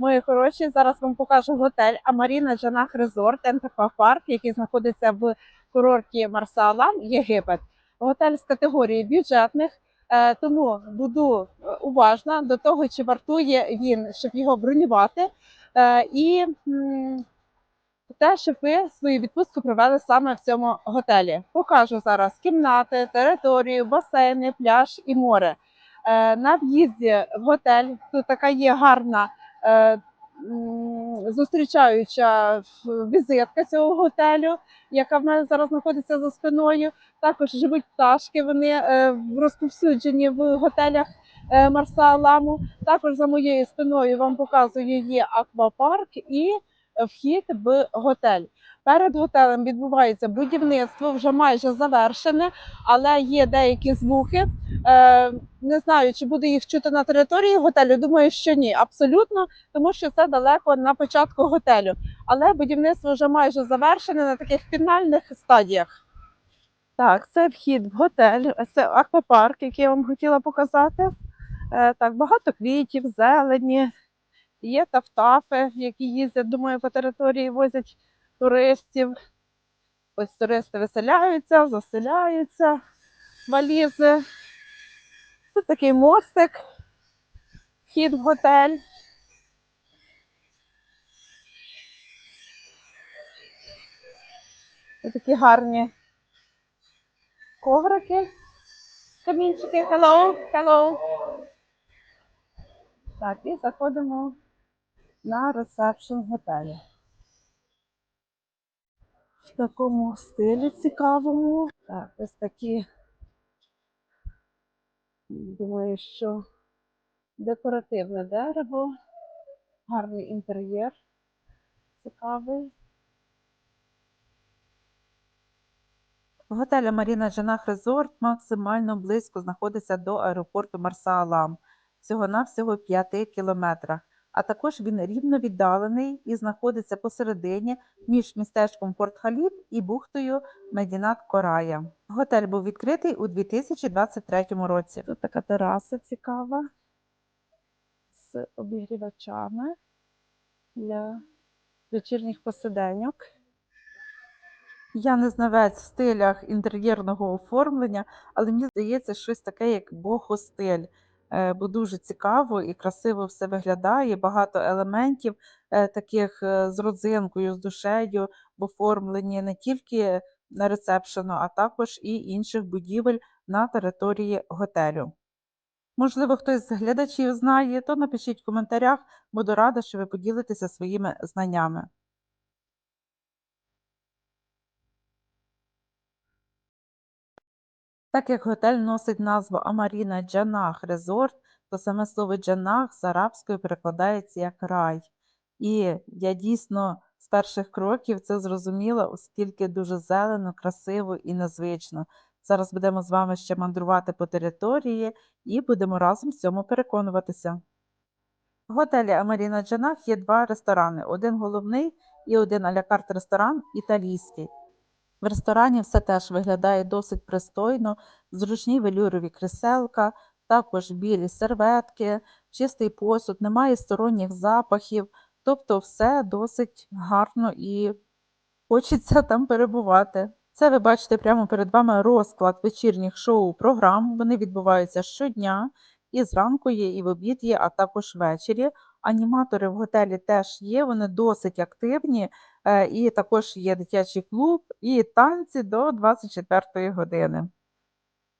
Мої хороші, зараз вам покажу готель Амаріна Джанах Резорт Парк, який знаходиться в курорті Марсалам, Єгипет. Готель з категорії бюджетних, е, тому буду е, уважна до того, чи вартує він, щоб його бронювати. Е, І те, щоб ви свою відпустку провели саме в цьому готелі. Покажу зараз кімнати, територію, басейни, пляж і море. На в'їзді в готель тут така є гарна зустрічаюча візитка цього готелю, яка в мене зараз знаходиться за спиною. Також живуть пташки. Вони е, розповсюджені в готелях е, Марса Аламу. Також за моєю спиною вам показую є аквапарк і вхід в готель. Перед готелем відбувається будівництво, вже майже завершене, але є деякі звуки. Е, не знаю, чи буде їх чути на території готелю. Думаю, що ні, абсолютно, тому що це далеко на початку готелю. Але будівництво вже майже завершене на таких фінальних стадіях. Так, це вхід в готель, це аквапарк, який я вам хотіла показати. Е, так, багато квітів, зелені, є тафтафи, які їздять, думаю, по території возять туристів. Ось туристи виселяються, заселяються, валізи. Тут такий мостик, вхід в готель. Ось такі гарні коврики. Камінчики. Hello, hello. Так, і заходимо на ресепшн готелю. В такому стилі цікавому. Так, ось такі. Думаю, що декоративне дерево, гарний інтер'єр, цікавий. Готель Маріна Джанах Резорт максимально близько знаходиться до аеропорту Марса-Алам, всього-навсього 5 кілометрах. А також він рівно віддалений і знаходиться посередині між містечком Порт Халіб і бухтою Медінат Корая. Готель був відкритий у 2023 році. Тут така тераса цікава з обігрівачами для вечірніх посиденьок. Я не знавець в стилях інтер'єрного оформлення, але мені здається, щось таке, як бохостиль. Е, Бо дуже цікаво і красиво все виглядає, багато елементів е, таких е, з родзинкою, з душею в оформленні не тільки на ресепшену, а також і інших будівель на території готелю. Можливо, хтось з глядачів знає, то напишіть в коментарях, буду рада, що ви поділитеся своїми знаннями. Так як готель носить назву Амаріна Джанах Резорт, то саме слово Джанах з арабської перекладається як рай. І я дійсно з перших кроків це зрозуміла, оскільки дуже зелено, красиво і незвично. Зараз будемо з вами ще мандрувати по території і будемо разом в цьому переконуватися. В готелі Амаріна Джанах є два ресторани: один головний і один аля-карт ресторан італійський. В ресторані все теж виглядає досить пристойно, зручні велюрові кріселка, також білі серветки, чистий посуд, немає сторонніх запахів, тобто все досить гарно і хочеться там перебувати. Це ви бачите прямо перед вами розклад вечірніх шоу-програм. Вони відбуваються щодня, і зранку є, і в обід є, а також ввечері. Аніматори в готелі теж є, вони досить активні. Е, І також є дитячий клуб і танці до 24 години.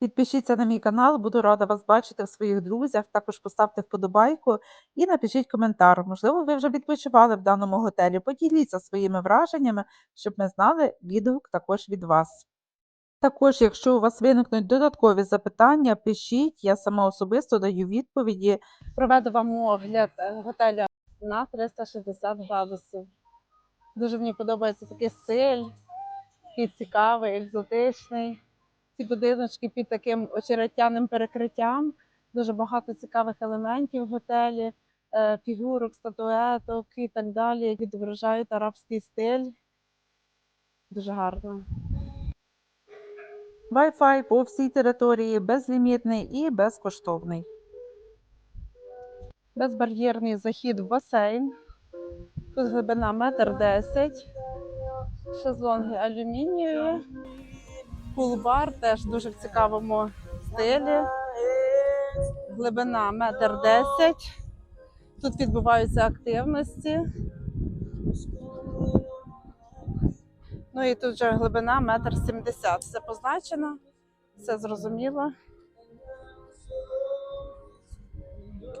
Підпишіться на мій канал, буду рада вас бачити в своїх друзях. Також поставте вподобайку і напишіть коментар. Можливо, ви вже відпочивали в даному готелі. Поділіться своїми враженнями, щоб ми знали відгук також від вас. Також, якщо у вас виникнуть додаткові запитання, пишіть, я сама особисто даю відповіді. Проведу вам огляд е, готеля на 360 градусів. Дуже мені подобається такий стиль, такий цікавий, екзотичний. Ці будиночки під таким очеретяним перекриттям. Дуже багато цікавих елементів в готелі, е, фігурок, статуеток і так далі, які відображають арабський стиль. Дуже гарно. Wi-Fi по всій території безлімітний і безкоштовний. Безбар'єрний захід в басейн. Тут глибина метр десять. Шезлонги алюмінієві. Пул-бар теж дуже в цікавому стилі. Глибина метр десять. Тут відбуваються активності. Ну і тут вже глибина метр сімдесят. Все позначено, все зрозуміло.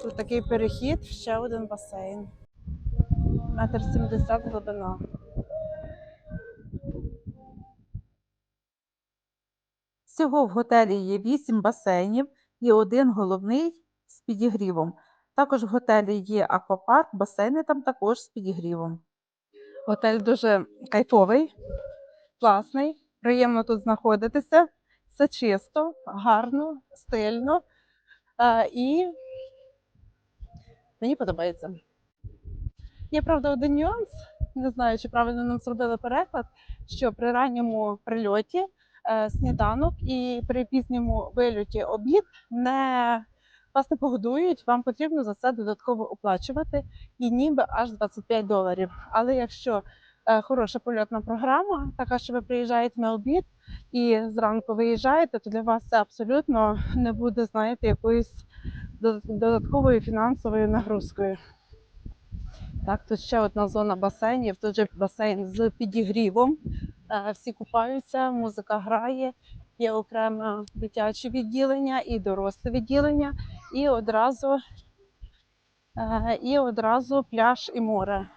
Тут такий перехід, ще один басейн. Метр сімдесят глибина. Всього в готелі є 8 басейнів і один головний з підігрівом. Також в готелі є аквапарк, басейни там також з підігрівом. Готель дуже кайфовий, класний, приємно тут знаходитися. Все чисто, гарно, стильно. Е, і мені подобається. Є, правда, один нюанс. Не знаю, чи правильно нам зробили переклад, що при ранньому прильоті е, сніданок і при пізньому вильоті обід не вас не погодують, вам потрібно за це додатково оплачувати і ніби аж 25 доларів. Але якщо е, хороша польотна програма, така що ви приїжджаєте на обід і зранку виїжджаєте, то для вас це абсолютно не буде, знаєте, якоюсь додатковою фінансовою нагрузкою. Так, тут ще одна зона басейнів. Тут же басейн з підігрівом. Е, Всі купаються, музика грає, є окреме дитяче відділення і доросле відділення, і одразу, е, і одразу пляж і море.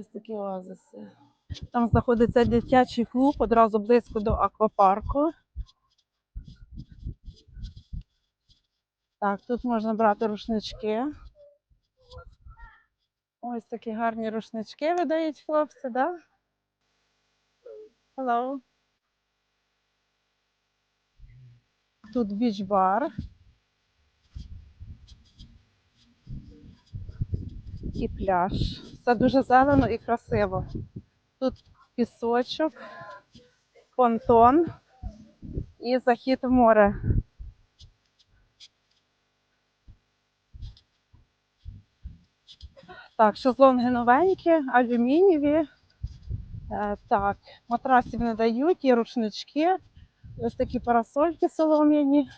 Ось такі оазиси. Там знаходиться дитячий клуб одразу близько до аквапарку. Так, тут можна брати рушнички. Ось такі гарні рушнички видають хлопці, да? Hello. Тут біч-бар. І пляж. Все дуже зелено і красиво. Тут пісочок, понтон і захід в море. Так, шезлонги новенькі, алюмінієві. Е, так, матрасів не дають, є рушнички, ось такі парасольки солом'яні.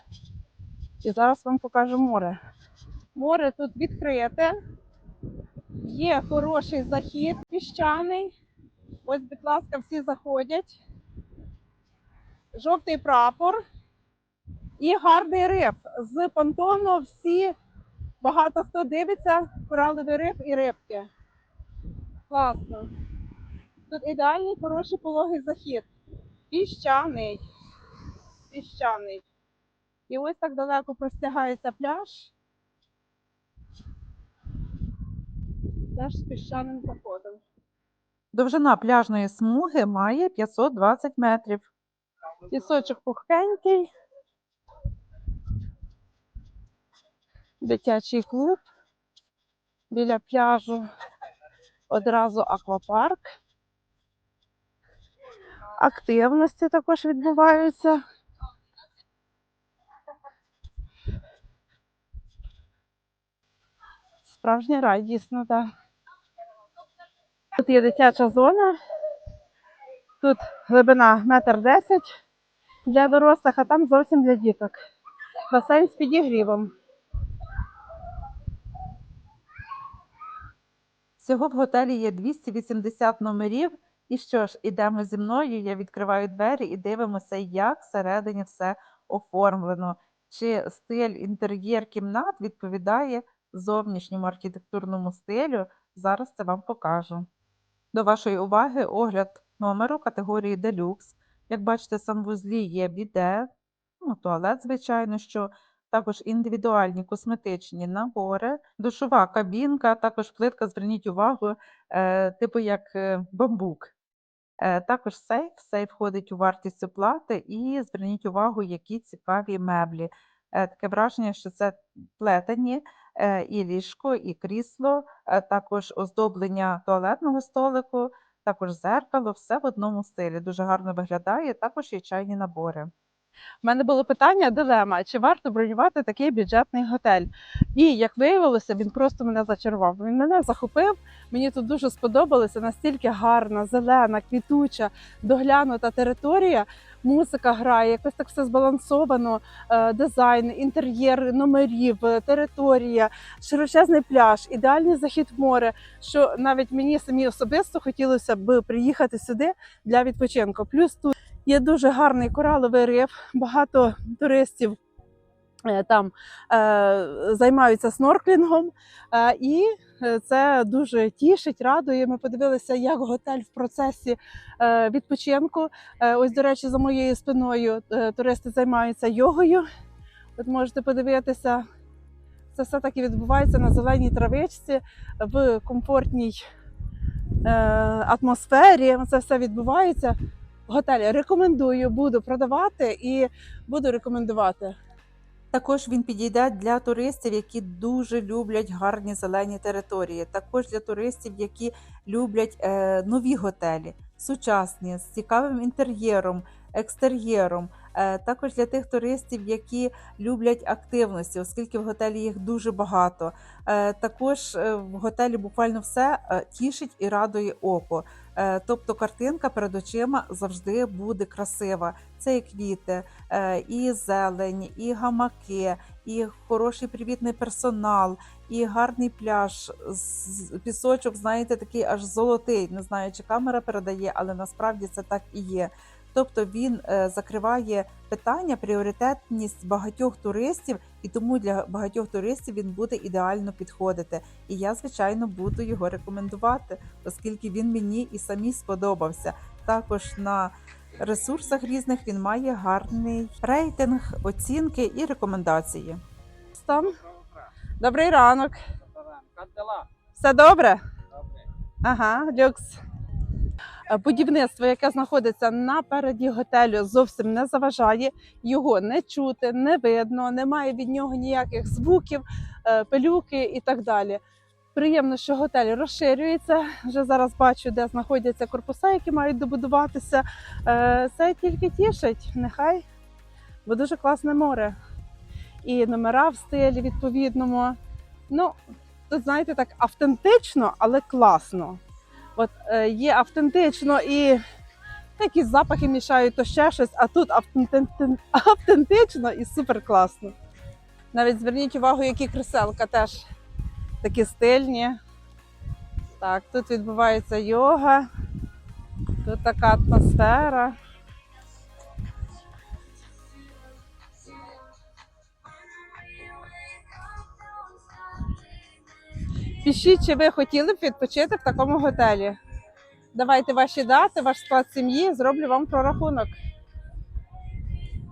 І зараз вам покажу море. Море тут відкрите. Є хороший захід піщаний. Ось, будь ласка, всі заходять. Жовтий прапор і гарний риб. З понтону всі багато хто дивиться, кораловий риб і рибки. Класно. Тут ідеальний хороший пологий захід. Піщаний. Піщаний. І ось так далеко простягається пляж. Пляж з піщаним заходом. Довжина пляжної смуги має 520 метрів. Пісочок пухкенький. Дитячий клуб. Біля пляжу одразу аквапарк. Активності також відбуваються. Справжній рай, дійсно, так. Тут є дитяча зона. Тут глибина метр десять для дорослих, а там зовсім для діток. Басейн з підігрівом. Всього в готелі є 280 номерів. І що ж, ідемо зі мною, я відкриваю двері і дивимося, як всередині все оформлено. Чи стиль інтер'єр кімнат відповідає зовнішньому архітектурному стилю. Зараз це вам покажу. До вашої уваги огляд номеру категорії Deluxe. Як бачите, в санвузлі є біде, ну, туалет, звичайно, що також індивідуальні косметичні набори, душова кабінка, також плитка, зверніть увагу, е, типу як е, бамбук. Е, також сейф. Сейф входить у вартість оплати і зверніть увагу, які цікаві меблі. Таке враження, що це плетені і ліжко, і крісло, також оздоблення туалетного столику, також зеркало, все в одному стилі. Дуже гарно виглядає, також є чайні набори. У мене було питання, дилема, чи варто бронювати такий бюджетний готель. І як виявилося, він просто мене зачарував. Він мене захопив. Мені тут дуже сподобалося настільки гарна, зелена, квітуча, доглянута територія. Музика грає, якось так все збалансовано. е, Дизайн, інтер'єр номерів, е, територія, широчезний пляж, ідеальний захід в море. Що навіть мені самі особисто хотілося б приїхати сюди для відпочинку. Плюс тут є дуже гарний кораловий риф, багато туристів. е, Там е, займаються снорклінгом, е, і це дуже тішить, радує. Ми подивилися, як готель в процесі відпочинку. Ось, до речі, за моєю спиною туристи займаються йогою. От можете подивитися, це все таки відбувається на зеленій травичці в комфортній атмосфері. Це все відбувається. Готель рекомендую, буду продавати і буду рекомендувати. Також він підійде для туристів, які дуже люблять гарні зелені території. Також для туристів, які люблять е, нові готелі, сучасні, з цікавим інтер'єром, екстер'єром. Е, також для тих туристів, які люблять активності, оскільки в готелі їх дуже багато. Е, також е, в готелі буквально все е, тішить і радує око. Е, тобто картинка перед очима завжди буде красива. Це і квіти, е, і зелень, і гамаки, і хороший привітний персонал, і гарний пляж. Пісочок, знаєте, такий аж золотий. Не знаю, чи камера передає, але насправді це так і є. Тобто він е, закриває питання, пріоритетність багатьох туристів, і тому для багатьох туристів він буде ідеально підходити. І я, звичайно, буду його рекомендувати, оскільки він мені і самі сподобався. Також на ресурсах різних він має гарний рейтинг, оцінки і рекомендації. Там добрий ранок. Все добре? Добре. Ага, люкс. Е, Будівництво, яке знаходиться напереді готелю, зовсім не заважає. Його не чути, не видно, немає від нього ніяких звуків, е, пилюки і так далі. Приємно, що готель розширюється. Вже зараз бачу, де знаходяться корпуса, які мають добудуватися. Е, Це тільки тішить. Нехай, бо дуже класне море. І номера в стилі відповідному. Ну, тут, знаєте, так автентично, але класно. От е, є автентично і якісь запахи мішають, то ще щось, а тут автентично і супер класно. Навіть зверніть увагу, які креселка теж такі стильні. Так, тут відбувається йога, тут така атмосфера. Пишіть, чи ви хотіли б відпочити в такому готелі. Давайте ваші дати, ваш склад сім'ї, зроблю вам прорахунок.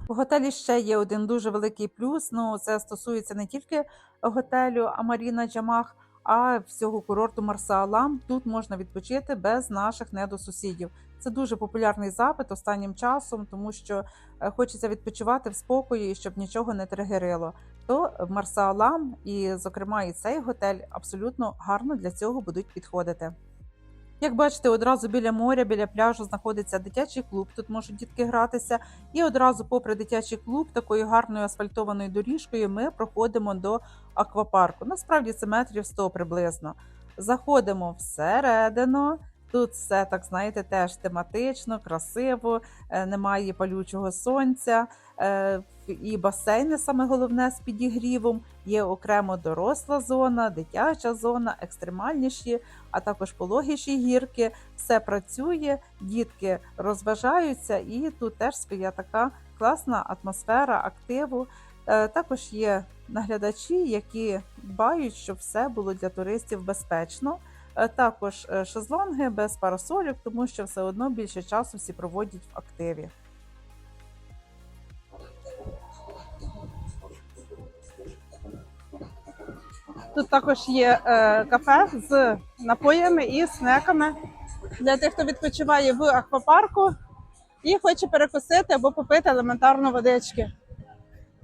В готелі ще є один дуже великий плюс. Ну, це стосується не тільки готелю Амаріна Джамах, а всього курорту Марсаалам. Тут можна відпочити без наших недосусідів. Це дуже популярний запит останнім часом, тому що е, хочеться відпочивати в спокої, щоб нічого не тригерило. То в Марсаалам і, зокрема, і цей готель абсолютно гарно для цього будуть підходити. Як бачите, одразу біля моря, біля пляжу знаходиться дитячий клуб. Тут можуть дітки гратися. І одразу, попри дитячий клуб, такою гарною асфальтованою доріжкою ми проходимо до аквапарку. Насправді це метрів 100 приблизно. Заходимо всередину. Тут все так знаєте, теж тематично, красиво, е, немає палючого сонця. е, І басейни саме головне з підігрівом. Є окремо доросла зона, дитяча зона, екстремальніші, а також пологіші гірки. Все працює, дітки розважаються, і тут теж своя така класна атмосфера активу. Е, Також є наглядачі, які дбають, щоб все було для туристів безпечно. Е, Також е, шезлонги без парасолів, тому що все одно більше часу всі проводять в активі. Тут також є е, кафе з напоями і снеками для тих, хто відпочиває в аквапарку і хоче перекусити або попити елементарно водички.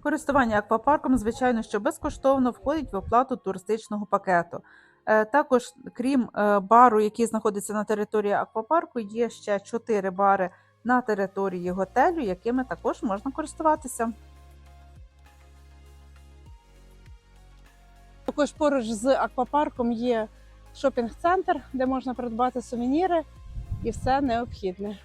Користування аквапарком, звичайно, що безкоштовно входить в оплату туристичного пакету. Е, Також, крім е, бару, який знаходиться на території аквапарку, є ще чотири бари на території готелю, якими також можна користуватися. Також поруч з аквапарком є шопінг-центр, де можна придбати сувеніри і все необхідне.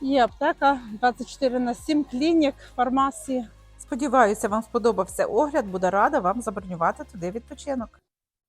Є аптека 24 на 7, клінік, фармасії. Сподіваюся, вам сподобався огляд. Буду рада вам забронювати туди відпочинок.